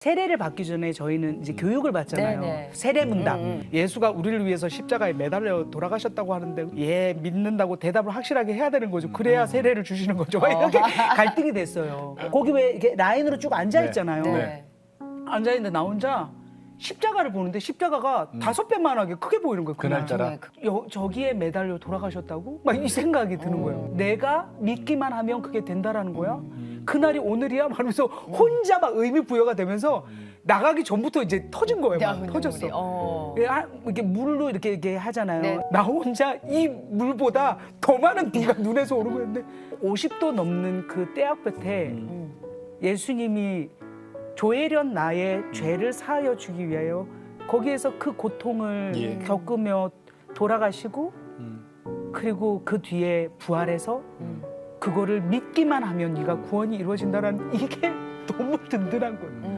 세례를 받기 전에 저희는 이제 교육을 받잖아요. 네네. 세례 문답. 음, 음. 예수가 우리를 위해서 십자가에 매달려 돌아가셨다고 하는데 예 믿는다고 대답을 확실하게 해야 되는 거죠. 그래야 세례를 주시는 거죠. 막 이렇게 갈등이 됐어요. 거기 왜 이렇게 라인으로 쭉 앉아 있잖아요. 네. 앉아 있는데 나 혼자 십자가를 보는데 십자가가 다섯 배만하게 크게 보이는 거예요. 그날. 그날짜라. 여, 저기에 매달려 돌아가셨다고? 막 이 생각이 드는 거예요. 내가 믿기만 하면 그게 된다라는 거야? 그날이 오늘이야? 말하면서 혼자 막 의미 부여가 되면서 나가기 전부터 이제 터진 거예요. 야, 막. 터졌어. 어. 예, 아, 이렇게 물로 이렇게, 이렇게 하잖아요. 네. 나 혼자 이 물보다 더 많은 비가 눈에서 오르고 있는데 50도 넘는 그 떼약볕에 음. 예수님이 조혜련 나의 죄를 사하여 주기 위하여 거기에서 그 고통을 예. 겪으며 돌아가시고 음. 그리고 그 뒤에 부활해서 음. 그거를 믿기만 하면 네가 구원이 이루어진다는 이게 너무 든든한 거예요. 음.